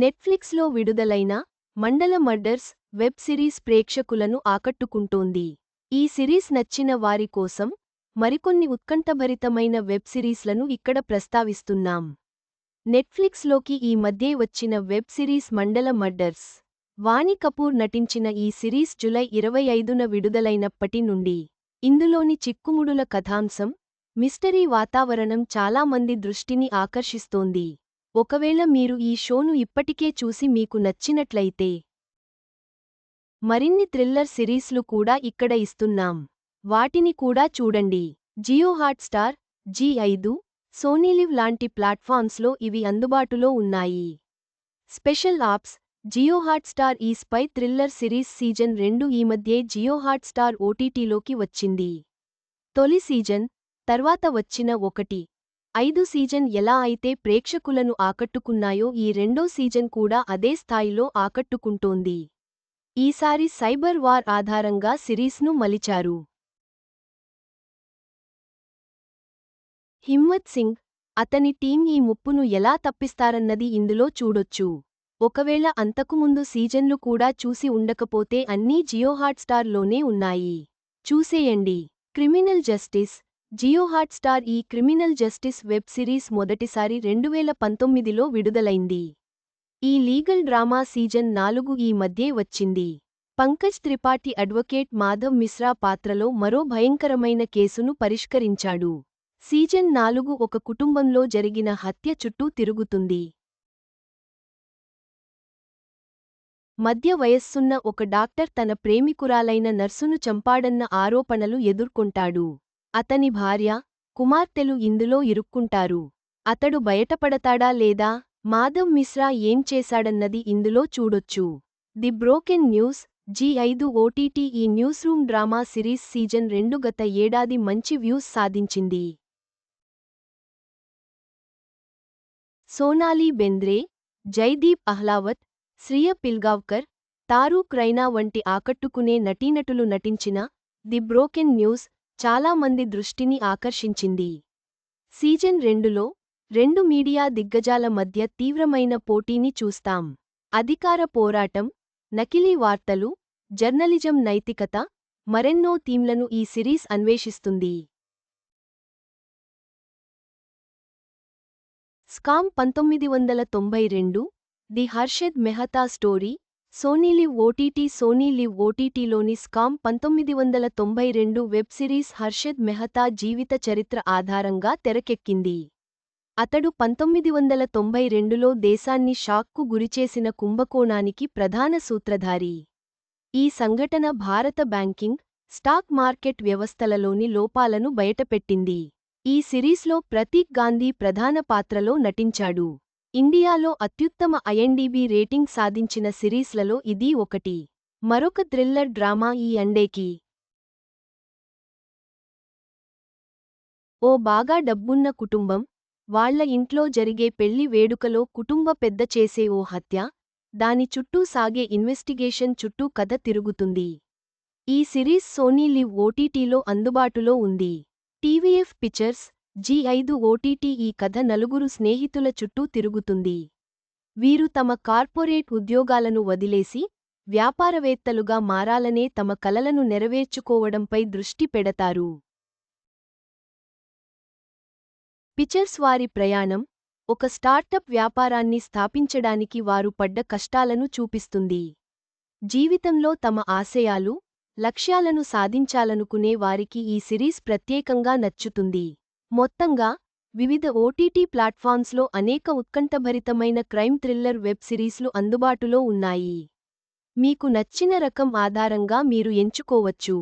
నెట్ఫ్లిక్స్లో విడుదలైన మండల మర్డర్స్ వెబ్ సిరీస్ ప్రేక్షకులను ఆకట్టుకుంటోంది. ఈ సిరీస్ నచ్చిన వారి కోసం మరికొన్ని ఉత్కంఠభరితమైన వెబ్ సిరీస్లను ఇక్కడ ప్రస్తావిస్తున్నాం. నెట్ఫ్లిక్స్లోకి ఈ మధ్యే వచ్చిన web series Mandala murders. Vaani Kapoor నటించిన ఈ సిరీస్ జులై ఇరవై ఐదున విడుదలైనప్పటి నుండి ఇందులోని చిక్కుముడుల కథాంశం మిస్టరీ వాతావరణం చాలా మంది దృష్టిని ఆకర్షిస్తోంది. ఒకవేళ మీరు ఈ షోను ఇప్పటికే చూసి మీకు నచ్చినట్లయితే మరిన్ని థ్రిల్లర్ సిరీస్లు కూడా ఇక్కడ ఇస్తున్నాం. వాటిని కూడా చూడండి. జియో హాట్స్టార్ జీ ఐదు సోనీలివ్ లాంటి ప్లాట్ఫామ్స్లో ఇవి అందుబాటులో ఉన్నాయి. స్పెషల్ ఆప్స్ జియో హాట్స్టార్ ఈ స్పై థ్రిల్లర్ సిరీస్ సీజన్ రెండు ఈ మధ్యే జియో హాట్స్టార్ ఓటీటీలోకి వచ్చింది. తొలి సీజన్ తర్వాత వచ్చిన ఒకటి. ఐదు సీజన్ ఎలా అయితే ప్రేక్షకులను ఆకట్టుకున్నాయో ఈ రెండో సీజన్ కూడా అదే స్థాయిలో ఆకట్టుకుంటోంది. ఈసారి సైబర్ వార్ ఆధారంగా సిరీస్ను మలిచారు. హిమ్మత్ సింగ్ అతని టీం ఈ ముప్పును ఎలా తప్పిస్తారన్నది ఇందులో చూడొచ్చు. ఒకవేళ అంతకుముందు సీజన్లు కూడా చూసి ఉండకపోతే అన్నీ జియోహాట్స్టార్లోనే ఉన్నాయి. చూసేయండి. క్రిమినల్ జస్టిస్ జియో హాట్స్టార్ ఈ క్రిమినల్ జస్టిస్ వెబ్ సిరీస్ మొదటిసారి రెండువేల పంతొమ్మిదిలో విడుదలైంది. ఈ లీగల్ డ్రామా సీజన్ నాలుగు ఈ మధ్యే వచ్చింది. పంకజ్ త్రిపాఠి అడ్వకేట్ మాధవ్ మిశ్రా పాత్రలో మరో భయంకరమైన కేసును పరిష్కరించాడు. సీజన్ నాలుగు ఒక కుటుంబంలో జరిగిన హత్య చుట్టూ తిరుగుతుంది. మధ్య వయస్సున్న ఒక డాక్టర్ తన ప్రేమికురాలైన నర్సును చంపాడన్న ఆరోపణలు ఎదుర్కొంటాడు. అతని భార్య కుమార్తెలు ఇందులో ఇరుక్కుంటారు. అతడు బయటపడతాడా లేదా? మాధవ్ మిశ్రా ఏం చేశాడన్నది ఇందులో చూడొచ్చు. ది బ్రోకెన్ న్యూస్ జీ ఐదు ఓటీటీ ఈ news room drama series season రెండు గత ఏడాది మంచి వ్యూస్ సాధించింది. సోనాలి బెంద్రే జైదీప్ అహ్లావత్ శ్రియ పిల్గావ్కర్ తారూక్ రైనా వంటి ఆకట్టుకునే నటీనటులు నటించిన ది బ్రోకెన్ న్యూస్ చాలా మంది దృష్టిని ఆకర్షించింది. సీజన్ రెండులో రెండు మీడియా దిగ్గజాల మధ్య తీవ్రమైన పోటీని చూస్తాం. అధికార పోరాటం నకిలీ వార్తలు జర్నలిజం నైతికత మరెన్నో థీమ్లను ఈ సిరీస్ అన్వేషిస్తుంది. స్కామ్ పంతొమ్మిది వందల తొంభై రెండు the Harshad Mehta story SonyLIV OTT SonyLIV ఓటీటీలోని scam పంతొమ్మిది వందల తొంభై రెండు వెబ్ సిరీస్ హర్షద్ మెహతా జీవిత చరిత్ర ఆధారంగా తెరకెక్కింది. అతడు పంతొమ్మిది వందల తొంభై రెండులో దేశాన్ని షాక్కు గురిచేసిన కుంభకోణానికి ప్రధాన సూత్రధారి. ఈ సంఘటన భారత బ్యాంకింగ్ స్టాక్ మార్కెట్ వ్యవస్థలలోని లోపాలను బయటపెట్టింది. ఈ సిరీస్లో ప్రతీక్ గాంధీ ప్రధాన పాత్రలో నటించాడు. ఇండియాలో అత్యుత్తమ ఐఎన్డీబీ రేటింగ్ సాధించిన సిరీస్లలో ఇది ఒకటి. మరొక థ్రిల్లర్ డ్రామా ఈ అండేకి. ఓ బాగా డబ్బున్న కుటుంబం వాళ్ళ ఇంట్లో జరిగే పెళ్ళి వేడుకలో కుటుంబ పెద్ద చేసే ఓ హత్య దాని చుట్టూ సాగే ఇన్వెస్టిగేషన్ చుట్టూ కథ తిరుగుతుంది. ఈ సిరీస్ సోనీ లివ్ ఓటీటీలో అందుబాటులో ఉంది. టీవీఎఫ్ పిక్చర్స్ జీ ఐదు ఓటీటీ ఈ కథ నలుగురు స్నేహితుల చుట్టూ తిరుగుతుంది. వీరు తమ కార్పొరేట్ ఉద్యోగాలను వదిలేసి వ్యాపారవేత్తలుగా మారాలనే తమ కలలను నెరవేర్చుకోవడంపై దృష్టి పెడతారు. పిచర్స్ వారి ప్రయాణం ఒక స్టార్టప్ వ్యాపారాన్ని స్థాపించడానికి వారు పడ్డ కష్టాలను చూపిస్తుంది. జీవితంలో తమ ఆశయాలు లక్ష్యాలను సాధించాలనుకునే వారికి ఈ సిరీస్ ప్రత్యేకంగా నచ్చుతుంది. మొత్తంగా వివిధ ఓటీటీ ప్లాట్ఫామ్స్లో అనేక ఉత్కంఠభరితమైన క్రైమ్ థ్రిల్లర్ వెబ్ సిరీస్లు అందుబాటులో ఉన్నాయి. మీకు నచ్చిన రకం ఆధారంగా మీరు ఎంచుకోవచ్చు.